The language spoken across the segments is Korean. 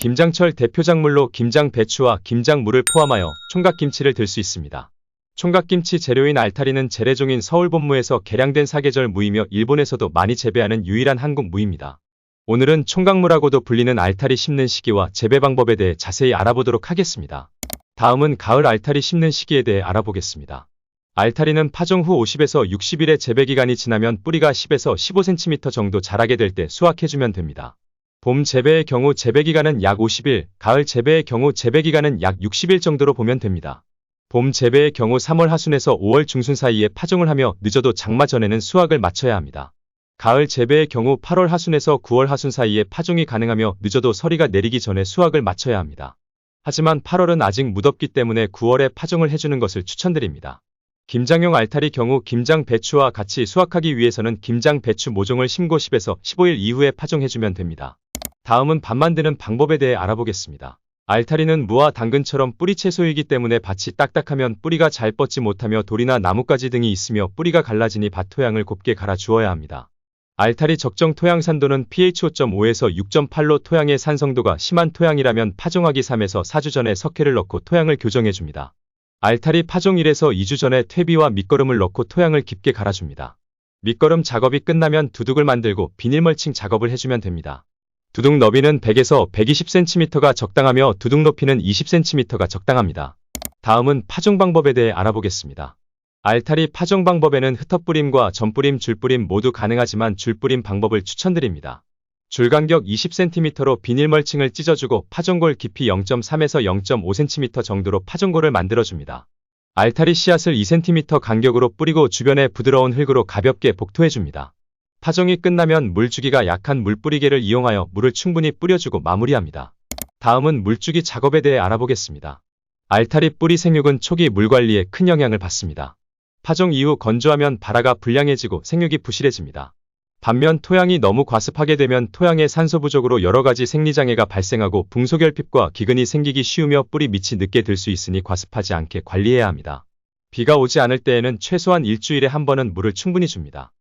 김장철 대표 작물로 김장 배추와 김장물을 포함하여 총각김치를 들 수 있습니다. 총각김치 재료인 알타리는 재래종인 서울 본무에서 개량된 사계절 무이며 일본에서도 많이 재배하는 유일한 한국 무입니다. 오늘은 총각무라고도 불리는 알타리 심는 시기와 재배 방법에 대해 자세히 알아보도록 하겠습니다. 다음은 가을 알타리 심는 시기에 대해 알아보겠습니다. 알타리는 파종 후 50에서 60일의 재배 기간이 지나면 뿌리가 10에서 15cm 정도 자라게 될 때 수확해주면 됩니다. 봄 재배의 경우 재배 기간은 약 50일, 가을 재배의 경우 재배 기간은 약 60일 정도로 보면 됩니다. 봄 재배의 경우 3월 하순에서 5월 중순 사이에 파종을 하며 늦어도 장마 전에는 수확을 마쳐야 합니다. 가을 재배의 경우 8월 하순에서 9월 하순 사이에 파종이 가능하며 늦어도 서리가 내리기 전에 수확을 마쳐야 합니다. 하지만 8월은 아직 무덥기 때문에 9월에 파종을 해주는 것을 추천드립니다. 김장용 알타리 경우 김장 배추와 같이 수확하기 위해서는 김장 배추 모종을 심고 10에서 15일 이후에 파종해주면 됩니다. 다음은 밥 만드는 방법에 대해 알아보겠습니다. 알타리는 무와 당근처럼 뿌리 채소이기 때문에 밭이 딱딱하면 뿌리가 잘 뻗지 못하며 돌이나 나뭇가지 등이 있으며 뿌리가 갈라지니 밭 토양을 곱게 갈아 주어야 합니다. 알타리 적정 토양 산도는 pH 5.5에서 6.8로 토양의 산성도가 심한 토양이라면 파종하기 3에서 4주 전에 석회를 넣고 토양을 교정해줍니다. 알타리 파종 1에서 2주 전에 퇴비와 밑거름을 넣고 토양을 깊게 갈아줍니다. 밑거름 작업이 끝나면 두둑을 만들고 비닐멀칭 작업을 해주면 됩니다. 두둑 너비는 100에서 120cm가 적당하며 두둑 높이는 20cm가 적당합니다. 다음은 파종 방법에 대해 알아보겠습니다. 알타리 파종 방법에는 흩어뿌림과 전뿌림, 줄뿌림 모두 가능하지만 줄뿌림 방법을 추천드립니다. 줄 간격 20cm로 비닐 멀칭을 찢어주고 파종골 깊이 0.3에서 0.5cm 정도로 파종골을 만들어줍니다. 알타리 씨앗을 2cm 간격으로 뿌리고 주변에 부드러운 흙으로 가볍게 복토해줍니다. 파종이 끝나면 물주기가 약한 물뿌리개를 이용하여 물을 충분히 뿌려주고 마무리합니다. 다음은 물주기 작업에 대해 알아보겠습니다. 알타리 뿌리 생육은 초기 물 관리에 큰 영향을 받습니다. 파종 이후 건조하면 발화가 불량해지고 생육이 부실해집니다. 반면 토양이 너무 과습하게 되면 토양의 산소 부족으로 여러가지 생리장애가 발생하고 붕소결핍과 기근이 생기기 쉬우며 뿌리 밑이 늦게 들 수 있으니 과습하지 않게 관리해야 합니다. 비가 오지 않을 때에는 최소한 일주일에 한 번은 물을 충분히 줍니다.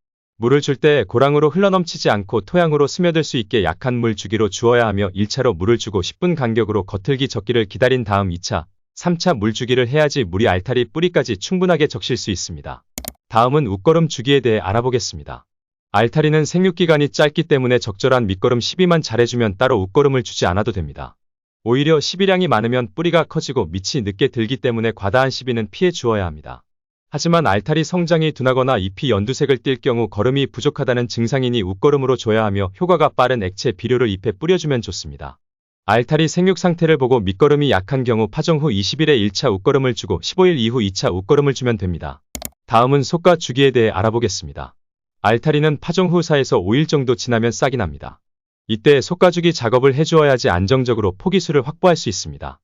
물을 줄 때 고랑으로 흘러넘치지 않고 토양으로 스며들 수 있게 약한 물 주기로 주어야 하며 1차로 물을 주고 10분 간격으로 겉틀기 적기를 기다린 다음 2차, 3차 물 주기를 해야지 물이 알타리 뿌리까지 충분하게 적실 수 있습니다. 다음은 웃거름 주기에 대해 알아보겠습니다. 알타리는 생육기간이 짧기 때문에 적절한 밑거름 12만 잘해주면 따로 웃거름을 주지 않아도 됩니다. 오히려 시비량이 많으면 뿌리가 커지고 밑이 늦게 들기 때문에 과다한 시비는 피해 주어야 합니다. 하지만 알타리 성장이 둔하거나 잎이 연두색을 띨 경우 거름이 부족하다는 증상이니 웃거름으로 줘야 하며 효과가 빠른 액체 비료를 잎에 뿌려주면 좋습니다. 알타리 생육 상태를 보고 밑거름이 약한 경우 파종 후 20일에 1차 웃거름을 주고 15일 이후 2차 웃거름을 주면 됩니다. 다음은 속가 주기에 대해 알아보겠습니다. 알타리는 파종 후 4에서 5일 정도 지나면 싹이 납니다. 이때 속가주기 작업을 해주어야지 안정적으로 포기수를 확보할 수 있습니다.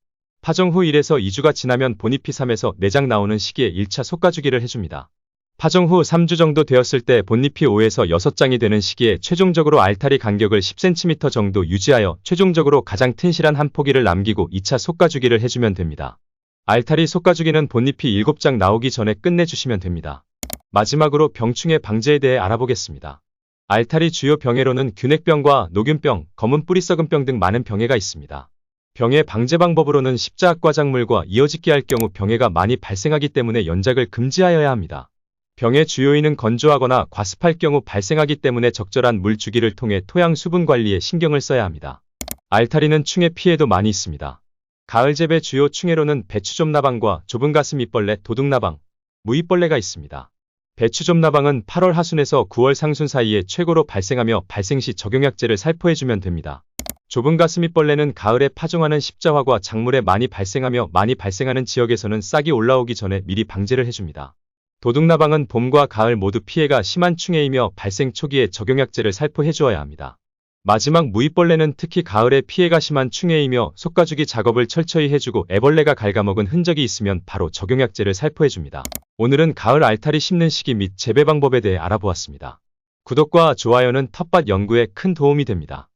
파종 후 1에서 2주가 지나면 본잎이 3에서 4장 나오는 시기에 1차 속가주기를 해줍니다. 파종 후 3주 정도 되었을 때 본잎이 5에서 6장이 되는 시기에 최종적으로 알타리 간격을 10cm 정도 유지하여 최종적으로 가장 튼실한 한 포기를 남기고 2차 속가주기를 해주면 됩니다. 알타리 속가주기는 본잎이 7장 나오기 전에 끝내주시면 됩니다. 마지막으로 병충해 방제에 대해 알아보겠습니다. 알타리 주요 병해로는 균핵병과 녹균병, 검은 뿌리 썩은병 등 많은 병해가 있습니다. 병해 방제 방법으로는 십자학과 작물과 이어짓기 할 경우 병해가 많이 발생하기 때문에 연작을 금지하여야 합니다. 병의 주요인은 건조하거나 과습할 경우 발생하기 때문에 적절한 물 주기를 통해 토양 수분 관리에 신경을 써야 합니다. 알타리는 충해 피해도 많이 있습니다. 가을 재배 주요 충해로는 배추점나방과 좁은 가슴 잎벌레, 도둑나방, 무잎벌레가 있습니다. 배추점나방은 8월 하순에서 9월 상순 사이에 최고로 발생하며 발생 시 적용약제를 살포해주면 됩니다. 좁은 가슴잎벌레는 가을에 파종하는 십자화과 작물에 많이 발생하며 많이 발생하는 지역에서는 싹이 올라오기 전에 미리 방제를 해줍니다. 도둑나방은 봄과 가을 모두 피해가 심한 충해이며 발생 초기에 적용약제를 살포해 주어야 합니다. 마지막 무잎벌레는 특히 가을에 피해가 심한 충해이며 속가주기 작업을 철저히 해주고 애벌레가 갉아먹은 흔적이 있으면 바로 적용약제를 살포해줍니다. 오늘은 가을 알타리 심는 시기 및 재배 방법에 대해 알아보았습니다. 구독과 좋아요는 텃밭 연구에 큰 도움이 됩니다.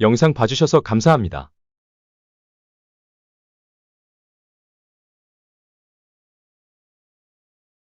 영상 봐주셔서 감사합니다.